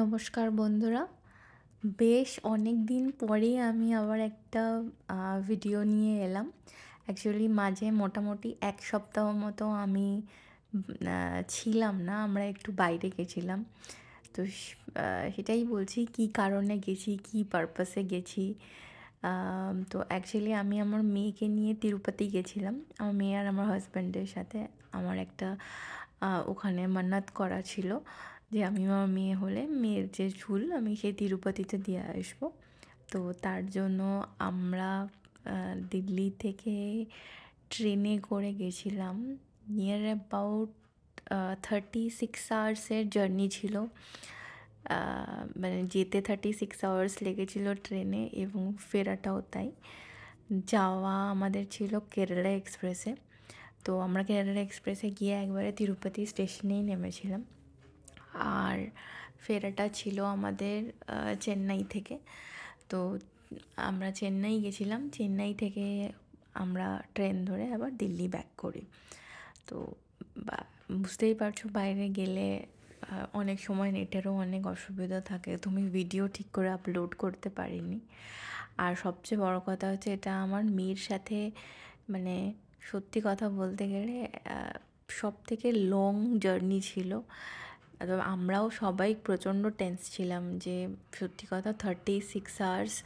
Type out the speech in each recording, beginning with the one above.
নমস্কার বন্ধুরা। বেশ অনেক দিন পরে আমি আবার একটা ভিডিও নিয়ে এলাম। অ্যাকচুয়ালি মাঝে মোটামুটি এক সপ্তাহ মতো আমি ছিলাম না, আমরা একটু বাইরে গেছিলাম। তো সেটাই বলছি, কি কারণে গেছি, কি পারপাসে গেছি? তো অ্যাকচুয়ালি আমি আমার মেয়েকে নিয়ে তিরুপতি গেছিলাম। আমার মেয়ে আর আমার হাজব্যান্ডের সাথে আমার একটা ওখানে মান্নাত করা ছিল। যে আমি আমার মেয়ে হলে মেয়ের যে ঝুল আমি সেই তিরুপতিতে দিয়ে আসব। তো তার জন্য আমরা দিল্লি থেকে ট্রেনে করে গেছিলাম। নিয়ার অ্যাবাউট থার্টি সিক্স আওয়ার্সের জার্নি ছিল। মানে যেতে থার্টি সিক্স আওয়ার্স লেগেছিলো ট্রেনে এবং ফেরাটাও তাই। যাওয়া আমাদের ছিল কেরালা এক্সপ্রেসে। তো আমরা কেরালা এক্সপ্রেসে গিয়ে একবারে তিরুপতি স্টেশনেই নেমেছিলাম। আর ফেরাটা ছিল আমাদের চেন্নাই থেকে। তো আমরা চেন্নাই গেছিলাম। চেন্নাই থেকে আমরা ট্রেন ধরে আবার দিল্লি ব্যাক করি। তো বুঝতেই পারছ বাইরে গেলে অনেক সময় নেটেরও অনেক অসুবিধা থাকে। তুমি ভিডিও ঠিক করে আপলোড করতে পারিনি। আর সবচেয়ে বড় কথা হচ্ছে এটা আমার মেয়ের সাথে মানে সত্যি কথা বলতে গেলে সব থেকে লং জার্নি ছিল। আমরাও সবাই প্রচণ্ড টেন্স ছিলাম যে, সত্যি কথা থার্টি সিক্স আওয়ার্স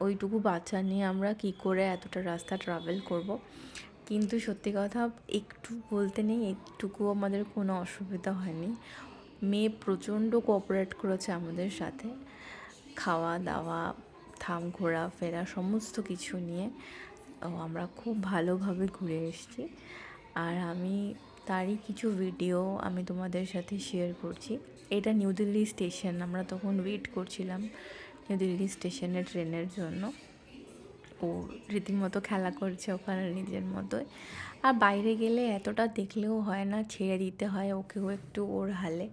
ওইটুকু বাচ্চা নিয়ে আমরা কি করে এতটা রাস্তা ট্রাভেল করব? কিন্তু সত্যি কথা একটু বলতে নেই, একটুকু আমাদের কোনো অসুবিধা হয়নি। মেয়ে প্রচণ্ড কোঅপারেট করেছে আমাদের সাথে। খাওয়া, দাওয়া, থাম, ঘোরা, ফেরা, সমস্ত কিছু নিয়ে। আমরা খুব ভালোভাবে ঘুরে এসেছি। আর আমি তারই কিছু ভিডিও আমি তোমাদের সাথে শেয়ার করছি। এটা নিউ দিল্লি স্টেশন আমরা তখন ওয়েট করছিলাম নিউ দিল্লি স্টেশনে ট্রেনের জন্য। ও রীতিমতো খেলা করছে ওখানে নিজের মতোই। আর বাইরে গেলে এতটা দেখলেও হয় না, ছেড়ে দিতে হয় ওকেও একটু ওর হালে।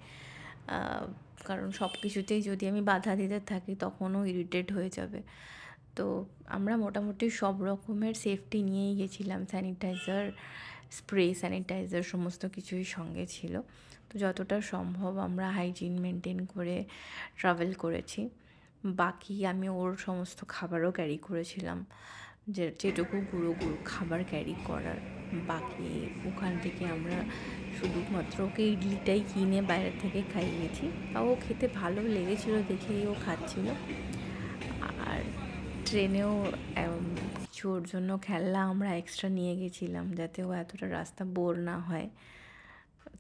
কারণ সব কিছুতেই যদি আমি বাধা দিতে থাকি তখনও ইরিটেট হয়ে যাবে। তো আমরা মোটামুটি সব রকমের সেফটি নিয়েই গেছিলাম স্যানিটাইজার স্প্রে, স্যানিটাইজার সমস্ত কিছুই সঙ্গে ছিল। তো যতটা সম্ভব আমরা হাইজিন মেনটেন করে ট্রাভেল করেছি। বাকি আমি ওর সমস্ত খাবারও ক্যারি করেছিলাম। যে, যেটুকু গুঁড়ো গুঁড়ো খাবার ক্যারি করার বাকি ওখান থেকে আমরা শুধুমাত্র ওকে ইডলিটাই কিনে বাইরে থেকে খাইয়েছি ও খেতে ভালো লেগেছিলো দেখেই ও খাচ্ছিল। ট্রেনেও কিছু ওর জন্য খেলনা আমরা এক্সট্রা নিয়ে গেছিলাম যাতে ও এতটা রাস্তা বোর না হয়।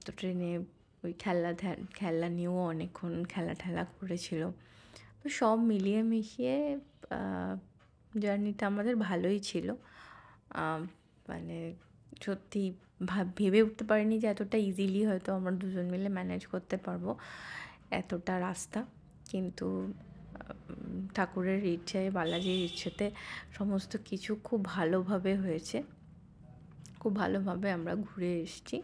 তো ট্রেনে ওই খেলনা খেলনা নিয়েও অনেকক্ষণ খেলা ঠেলা করেছিল। তো সব মিলিয়ে মিশিয়ে জার্নিটা আমাদের ভালোই ছিল। মানে সত্যি ভেবে উঠতে পারিনি যে এতটা ইজিলি হয়তো আমরা দুজন মিলে ম্যানেজ করতে পারব এতটা রাস্তা। কিন্তু ঠাকুরের ইচ্ছায় বালাজির ইচ্ছেতে সমস্ত কিছু খুব ভালোভাবে হয়েছে। খুব ভালোভাবে আমরা ঘুরে এসেছি।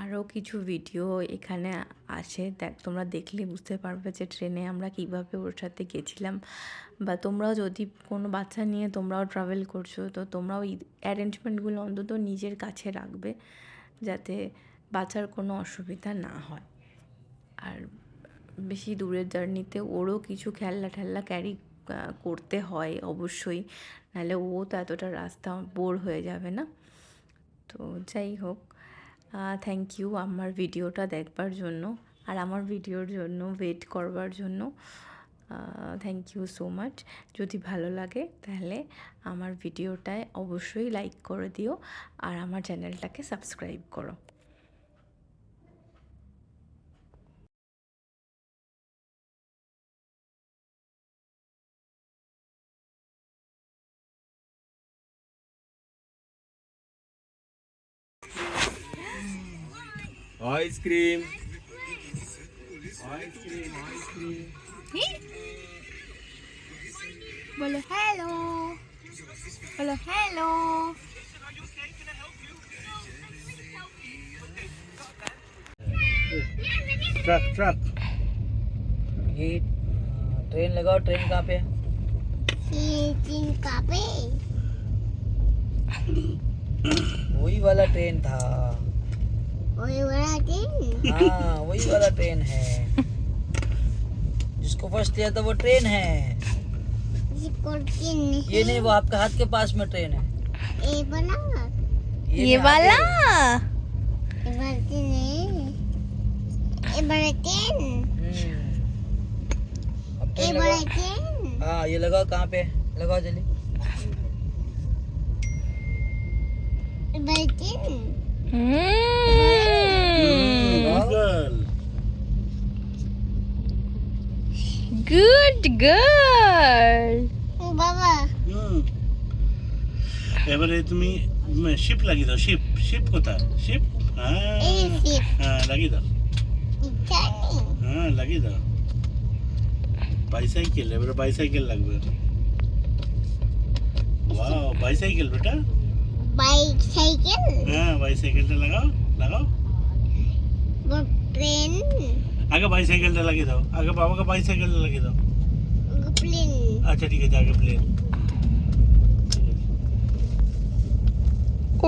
আরও কিছু ভিডিও এখানে আছে। দেখ, তোমরা দেখলে বুঝতে পারবে যে ট্রেনে আমরা কীভাবে ওর সাথে গেছিলাম। বা তোমরাও যদি কোনো বাচ্চা নিয়ে তোমরাও ট্রাভেল করছ, তো তোমরাও এই অ্যারেঞ্জমেন্টগুলো অন্তত নিজের কাছে রাখবে, যাতে বাচ্চার কোনো অসুবিধা না হয়। আর বেশি দূরের জার্নিতে ওরও কিছু খেলনা ঠেলনা ক্যারি করতে হয় অবশ্যই। নাহলে ও তো এতটা রাস্তা বোর হয়ে যাবে না। তো যাই হোক থ্যাংক ইউ আমার ভিডিওটা দেখবার জন্য আর আমার ভিডিওর জন্য ওয়েট করবার জন্য। থ্যাংক ইউ সো মাচ যদি ভালো লাগে তাহলে আমার ভিডিওটায় অবশ্যই লাইক করে দিও আর আমার চ্যানেলটাকে সাবস্ক্রাইব করো। Ice cream ice cream ice cream बोलो हेलो बोलो हेलो ट्रक ट्रक ये ट्रेन लगाओ ट्रेन कहाँ पे है? ये तीन कापे वही वाला ट्रेन था। हाँ वही वाला ट्रेन है। जिसको फ़र्स्ट लिया था वो ट्रेन है। नहीं ये नहीं वो आपके हाथ के पास में ट्रेन है। ये बना ये वाला? ये नहीं? ये बढ़ते आगे। हम्म। अब ये ट्रेन लगाओ हाँ ये लगाओ कहाँ पे? लगाओ जल्दी। ये बढ़ते Girl. গুড গার্ল বাবা হুম এবারে তুমি শিপ লাগিয়ে দাও শিপ শিপ কোথায় শিপ হ্যাঁ এই শিপ হ্যাঁ লাগিয়ে দাও জানি হ্যাঁ লাগিয়ে দাও বাইসাইকেল এবারে বাইসাইকেল লাগবে ওয়াও বাইসাইকেল বেটা বাইক সাইকেল হ্যাঁ বাইসাইকেলটা লাগাও লাগাও ট্রেন আগে বাইসাইকেলটা লাগিয়ে দাও আগে বাবাকে বাইসাইকেলটা লাগিয়ে দাও প্লেন আচ্ছা ঠিক আছে আগে প্লেন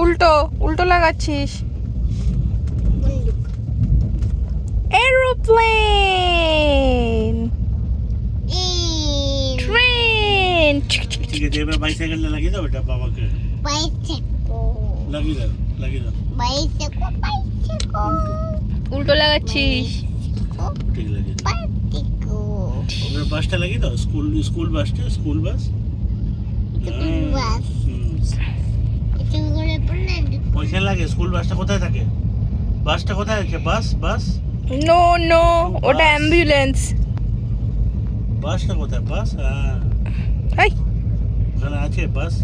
উল্টো উল্টো লাগাচ্ছিস। এরোপ্লেন ট্রেন ঠিক আছে এবার বাইসাইকেলটা লাগিয়ে দাও এটা বাবাকে। বাইসাইকো লাগিয়ে দাও লাগিয়ে দাও। বাইসাইকো বাইসাইকো উল্টো লাগাচ্ছিস। ঠিক লাগিয়ে বাসটা লাগিয়ে দাও স্কুল স্কুল বাসটা স্কুল বাস। ওইখানে লাগে স্কুল বাসটা কোথায় থাকে? বাসটা কোথায় আছে? Bus bus? নো নো ওটা অ্যাম্বুলেন্স বাসটা কোথায়? বাস? হ্যাঁ এই। ওখানে আছে বাস?